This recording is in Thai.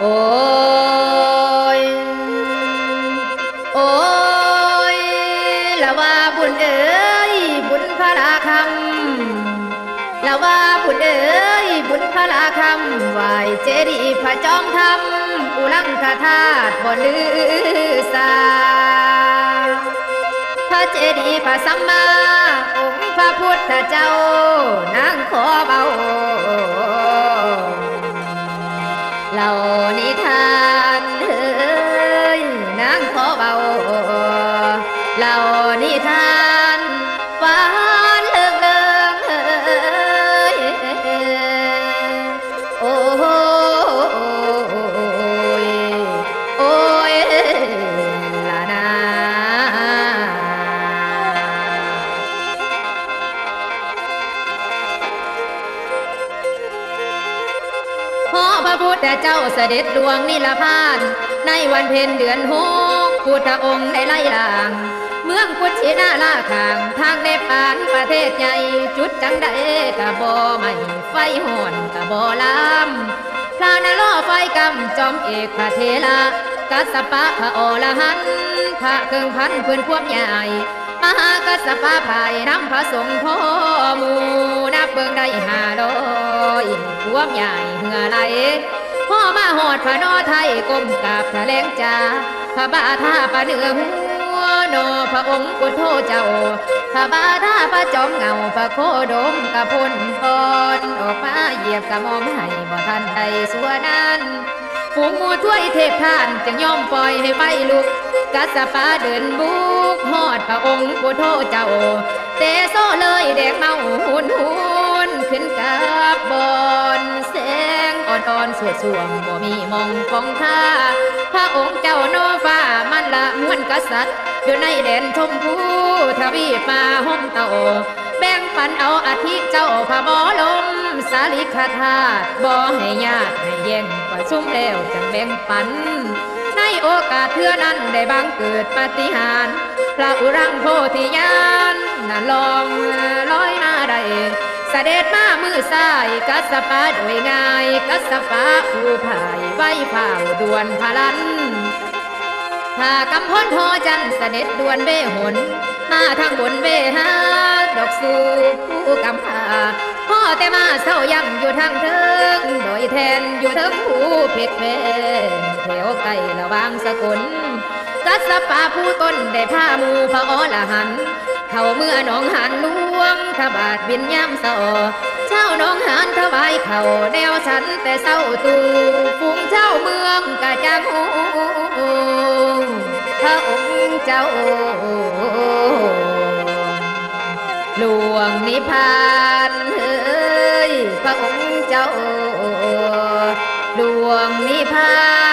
โอ้ย โอ้ยละว่าบุญเอ๋ยบุญพระลาคำละว่าบุญเอ๋ยบุญพระลาคำไหวเจดีพระจอมธรรมอุลังคาธาตุบนลือสาพระเจดีพระสัมมาองค์พระพุทธเจ้านางขอเบา เหล่านิทานเอ้ยนางขอเบาเหล่านิทาน ระพุทธเจ้าเสด็จดวงนิลพานในวันเพ็ญเดือนหกพุทธองค์ได้ไล่ลาง เมืองกุชินาลาขางทางในปานประเทศใหญ่จุดจังใดกะบ่ไม่ไฟห่อนกะบ่ลามพระนรอไฟกำจอมเอกพระเทระกัสปะพระโอรหันพระเครื่องพันเพื่อนควบใหญ่ มหากัสสปะภายนำพระสงฆ์พ่อมูนับเบิ่งได้หาร้อยควใหญ่เหงื่อไหลพ่อมาหอดพระนอไทยก้มกราบแถลงจาพระบาท่าพระเหนือหัวนอพระองค์กุโทเจ้า พระบาท่าพระจอมเงาพระโคดมกระพุนพรออกมาเหยียบกระมอมให้บ่ทันใดสัวนั้นฝูงมูถ้วยเทพทานจึงยอมปล่อยให้ไฟลุกกัสปะเดินบุก หอดพระองค์ปุโทเจ้า เตโซเลยเด็กเมาหุนหุนขึ้นกับบอนแสงอ่อนๆสวดสวงบ่มีมองของท่าพระองค์เจ้าโนฟ้ามันละมวนกษัตริย์ อยู่ในแดนชมพูทวีปมาห้องเต่าแบ่งปันเอาอาทิเจ้าพระบอลมสาลิกาธาตุบ่ให้ญาติให้แย่งประชุมแล้วจังแบ่งปัน อกาสเพื่อนั้นได้บังเกิดปาฏิหาริย์พระอุรังโพธิญาณน่ะลองลอยมาได้เสด็จมามือซ้ายกัสปะโดยง่ายกัสปะผู้ภายไว้เผาด่วนพลันถ้ากำพ้นทอจันเสด็จด่วนเวหนมาทางบนเวหาดอกสูผู้กำพา แต่มาเศร้ายังอยู่ทางเทิงโดยแทนอยู่เทิงผู้เพชรเวนแถวไกลระวางสกุลกัสปาผู้ต้นได้ผ้ามูพระอรหัน เข้าเมื่อหนองหันหลวงทบาทบินยามเศร้าเช้าหนองหานถวายเข่าแนวฉันแต่เศร้าตูฝูงเจ้าเมืองกะจังหูพระองค์เจ้าหลวงนิพพาน เจ้าดวงนิพพาน